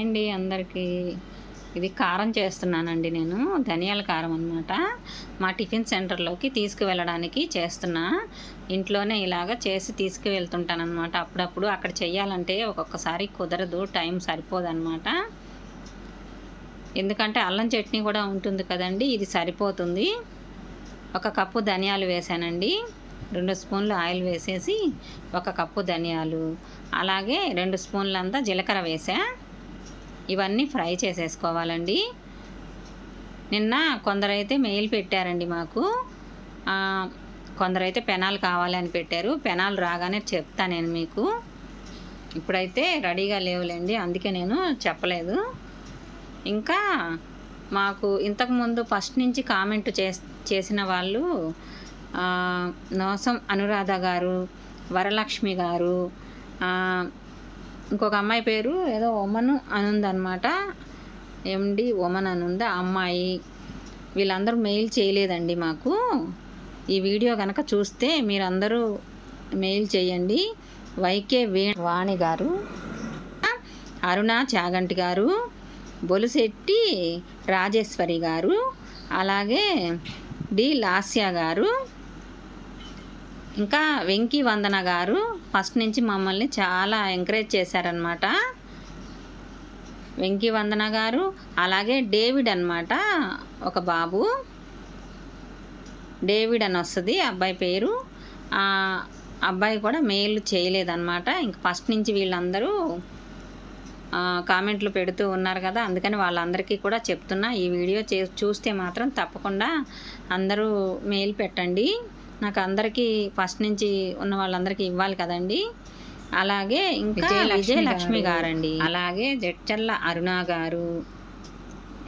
Hi అండి అందరికీ ఇది కారం చేస్తున్నానండి నేను ధనియాల కారం అనమాట మా టిఫిన్ సెంటర్లోకి తీసుకువెళ్ళడానికి చేస్తున్నా. ఇంట్లోనే ఇలాగ చేసి తీసుకువెళ్తుంటానమాట అప్పుడప్పుడు అక్కడ చేయాలంటే ఒక్కొక్కసారి కుదరదు టైం సరిపోదన్నమాట. ఎందుకంటే అల్లం చట్నీ కూడా ఉంటుంది కదండి ఇది సరిపోతుంది. ఒక కప్పు ధనియాలు వేసానండి. రెండు స్పూన్లు ఆయిల్ వేసేసి ఒక కప్పు ధనియాలు. అలాగే రెండు స్పూన్లంతా జీలకర్ర వేసా. ఇవన్నీ ఫ్రై చేసేసుకోవాలండి. నిన్న కొందరైతే మెయిల్ పెట్టారండి మాకు. కొందరైతే పెనాలు కావాలని పెట్టారు. పెనాలు రాగానే చెప్తా నేను మీకు. ఇప్పుడైతే రెడీగా లేవులేండి అందుకే నేను చెప్పలేదు. ఇంకా మాకు ఇంతకుముందు ఫస్ట్ నుంచి కామెంట్ చేస్ చేసిన వాళ్ళు నోసం అనురాధ గారు వరలక్ష్మి గారు ఇంకొక అమ్మాయి పేరు ఏదో ఒమను అని ఉందన్నమాట ఎండి ఒమన్ అని ఉంది ఆ అమ్మాయి వీళ్ళందరూ మెయిల్ చేయలేదండి మాకు. ఈ వీడియో కనుక చూస్తే మీరందరూ మెయిల్ చేయండి. వైకే వే వాణి గారు అరుణ చాగంటి గారు బొలుశెట్టి రాజేశ్వరి గారు అలాగే డి లాస్య గారు ఇంకా వెంకీ వందన గారు ఫస్ట్ నుంచి మమ్మల్ని చాలా ఎంకరేజ్ చేశారనమాట వెంకీ వందన గారు అలాగే డేవిడ్ అనమాట ఒక బాబు. డేవిడ్ అని వస్తుంది అబ్బాయి పేరు. ఆ అబ్బాయి కూడా మెయిల్ చేయలేదన్నమాట. ఇంక ఫస్ట్ నుంచి వీళ్ళందరూ కామెంట్లు పెడుతూ ఉన్నారు కదా అందుకని వాళ్ళందరికీ కూడా చెప్తున్నా ఈ వీడియో చే చూస్తే మాత్రం తప్పకుండా అందరూ మెయిల్ పెట్టండి. నాకు అందరికీ ఫస్ట్ నుంచి ఉన్న వాళ్ళందరికీ ఇవ్వాలి కదండి. అలాగే ఇంకా విజయలక్ష్మి విజయలక్ష్మి గారు. గారండి. అలాగే జడ్చల్ల అరుణ గారు.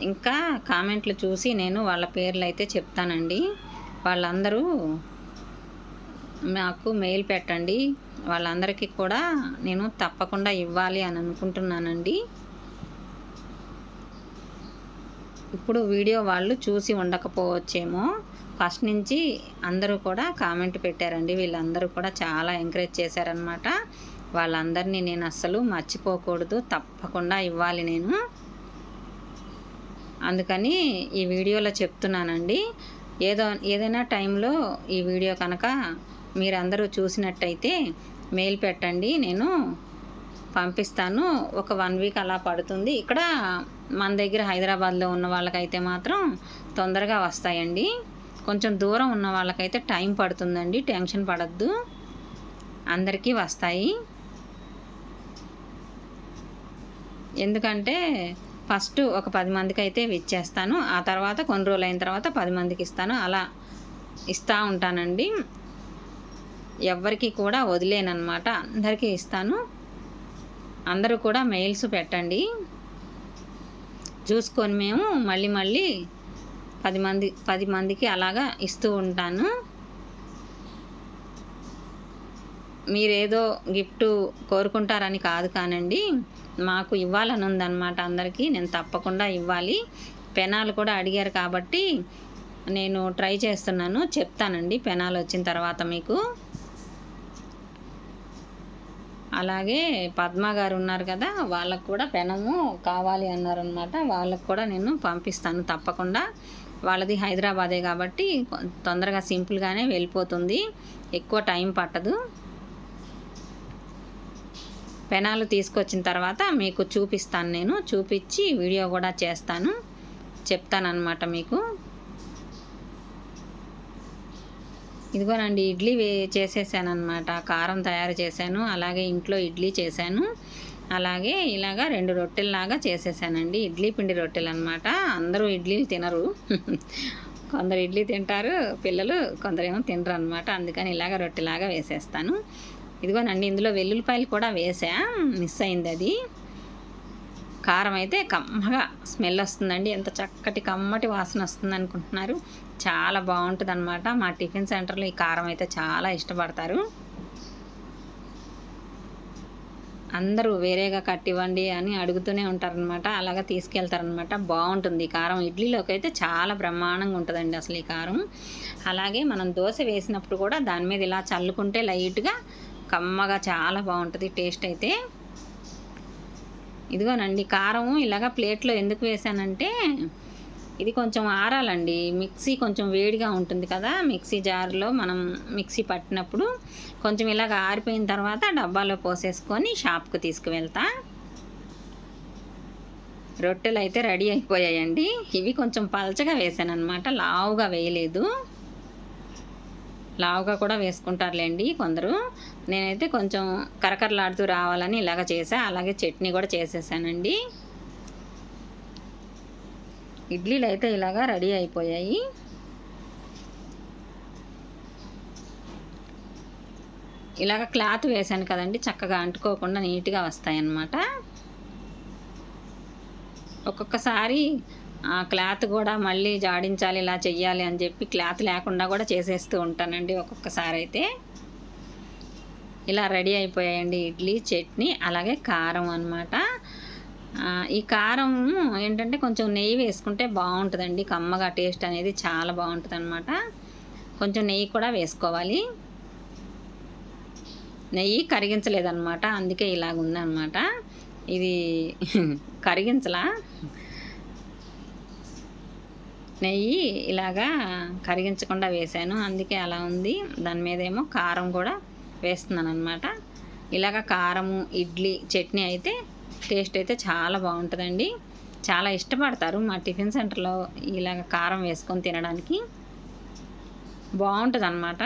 ఇంకా కామెంట్లు చూసి నేను వాళ్ళ పేర్లు అయితే చెప్తానండి. వాళ్ళందరూ నాకు మెయిల్ పెట్టండి. వాళ్ళందరికీ కూడా నేను తప్పకుండా ఇవ్వాలి అని అనుకుంటున్నానండి. ఇప్పుడు వీడియో వాళ్ళు చూసి ఉండకపోవచ్చేమో. ఫస్ట్ నుంచి అందరూ కూడా కామెంట్ పెట్టారండి. వీళ్ళందరూ కూడా చాలా ఎంకరేజ్ చేశారనమాట వాళ్ళందరినీ నేను అస్సలు మర్చిపోకూడదు. తప్పకుండా ఇవ్వాలి నేను. అందుకని ఈ వీడియోలో చెప్తున్నానండి. ఏదో ఏదైనా టైంలో ఈ వీడియో కనుక మీరందరూ చూసినట్టయితే మెయిల్ పెట్టండి. నేను పంపిస్తాను. ఒక వన్ వీక్ అలా పడుతుంది. ఇక్కడ మన దగ్గర హైదరాబాద్లో ఉన్న వాళ్ళకైతే మాత్రం తొందరగా వస్తాయండి. కొంచెం దూరం ఉన్న వాళ్ళకైతే టైం పడుతుందండి. టెన్షన్ పడద్దు. అందరికీ వస్తాయి. ఎందుకంటే ఫస్ట్ ఒక పది మందికి అయితే ఇచ్చేస్తాను ఆ తర్వాత కొన్ని రోజులు అయిన తర్వాత పది మందికి ఇస్తాను. అలా ఇస్తూ ఉంటానండి. ఎవరికి కూడా వదిలేనమాట అందరికీ ఇస్తాను. అందరూ కూడా మెయిల్స్ పెట్టండి. చూసుకొని మేము మళ్ళీ మళ్ళీ పది మంది పది మందికి అలాగా ఇస్తూ ఉంటాను. మీరేదో గిఫ్ట్ కోరుకుంటారని కాదు కానండి మాకు ఇవ్వాలని ఉందన్నమాట అందరికీ. నేను తప్పకుండా ఇవ్వాలి. పెనాలు కూడా అడిగారు కాబట్టి నేను ట్రై చేస్తున్నాను. చెప్తానండి పెనాలు వచ్చిన తర్వాత మీకు. అలాగే పద్మ గారు ఉన్నారు కదా వాళ్ళకు కూడా పెనము కావాలి అన్నారనమాట వాళ్ళకు కూడా నేను పంపిస్తాను తప్పకుండా. వాళ్ళది హైదరాబాదే కాబట్టి తొందరగా సింపుల్గానే వెళ్ళిపోతుంది. ఎక్కువ టైం పట్టదు. పెనాలు తీసుకొచ్చిన తర్వాత మీకు చూపిస్తాను నేను. చూపించి వీడియో కూడా చేస్తాను. చెప్తానన్నమాట మీకు. ఇదిగోనండి ఇడ్లీ వే అనమాట కారం తయారు చేశాను అలాగే ఇంట్లో ఇడ్లీ చేశాను. అలాగే ఇలాగా రెండు రొట్టెల్లాగా చేసేసానండి. ఇడ్లీ పిండి రొట్టెలు అనమాట అందరూ ఇడ్లీలు తినరు. కొందరు ఇడ్లీ తింటారు పిల్లలు కొందరేమో తినరు అనమాట అందుకని ఇలాగ రొట్టెలాగా వేసేస్తాను. ఇదిగోనండి ఇందులో వెల్లుల్లిపాయలు కూడా వేసా. మిస్ అయింది అది కారం అయితే కమ్మగా స్మెల్ వస్తుందండి. ఎంత చక్కటి కమ్మటి వాసన వస్తుంది అనుకుంటున్నారు. చాలా బాగుంటుంది అనమాట మా టిఫిన్ సెంటర్లో ఈ కారం అయితే చాలా ఇష్టపడతారు. అందరూ వేరేగా కట్టివ్వండి అని అడుగుతూనే ఉంటారనమాట అలాగా తీసుకెళ్తారనమాట బాగుంటుంది ఈ కారం. ఇడ్లీలోకి అయితే చాలా బ్రహ్మాండంగా ఉంటుందండి అసలు ఈ కారం. అలాగే మనం దోశ వేసినప్పుడు కూడా దాని మీద ఇలా చల్లుకుంటే లైట్గా కమ్మగా చాలా బాగుంటుంది టేస్ట్ అయితే. ఇదిగోనండి కారం ఇలాగ ప్లేట్లో ఎందుకు వేసానంటే ఇది కొంచెం ఆరాలండి. మిక్సీ కొంచెం వేడిగా ఉంటుంది కదా మిక్సీ జార్లో మనం మిక్సీ పట్టినప్పుడు కొంచెం ఇలాగ ఆరిపోయిన తర్వాత డబ్బాలో పోసేసుకొని షాప్కి తీసుకువెళ్తా. రొట్టెలు అయితే రెడీ అయిపోయాయండి. ఇవి కొంచెం పలచగా వేసాను అనమాట లావుగా వేయలేదు. లావుగా కూడా వేసుకుంటారులేండి కొందరు. నేనైతే కొంచెం కరకరలాడుతూ రావాలని ఇలాగ చేసా అలాగే చట్నీ కూడా చేసేసానండి. ఇడ్లీలు అయితే ఇలాగా రెడీ అయిపోయాయి. ఇలాగ క్లాత్ వేసాను కదండి చక్కగా అంటుకోకుండా నీట్గా వస్తాయన్నమాట. ఒక్కొక్కసారి ఆ క్లాత్ కూడా మళ్ళీ జాడించాలి ఇలా చెయ్యాలి అని చెప్పి క్లాత్ లేకుండా కూడా చేసేస్తూ ఉంటానండి ఒక్కొక్కసారి అయితే. ఇలా రెడీ అయిపోయాయండి ఇడ్లీ చట్నీ అలాగే కారం అనమాట ఈ కారం ఏంటంటే కొంచెం నెయ్యి వేసుకుంటే బాగుంటుందండి. కమ్మగా టేస్ట్ అనేది చాలా బాగుంటుంది అనమాట కొంచెం నెయ్యి కూడా వేసుకోవాలి. నెయ్యి కరిగించలేదన్నమాట అందుకే ఇలాగ ఉందన్నమాట ఇది కరిగించలా? నెయ్యి ఇలాగా కరిగించకుండా వేసాను అందుకే అలా ఉంది. దాని మీద ఏమో కారం కూడా వేస్తున్నాను అనమాట ఇలాగ కారము ఇడ్లీ చట్నీ అయితే టేస్ట్ అయితే చాలా బాగుంటుందండి. చాలా ఇష్టపడతారు మా టిఫిన్ సెంటర్లో ఇలాగ కారం వేసుకొని తినడానికి. బాగుంటుంది అనమాట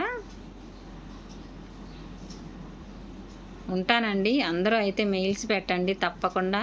ఉంటానండి. అందరూ అయితే మెయిల్స్ పెట్టండి తప్పకుండా.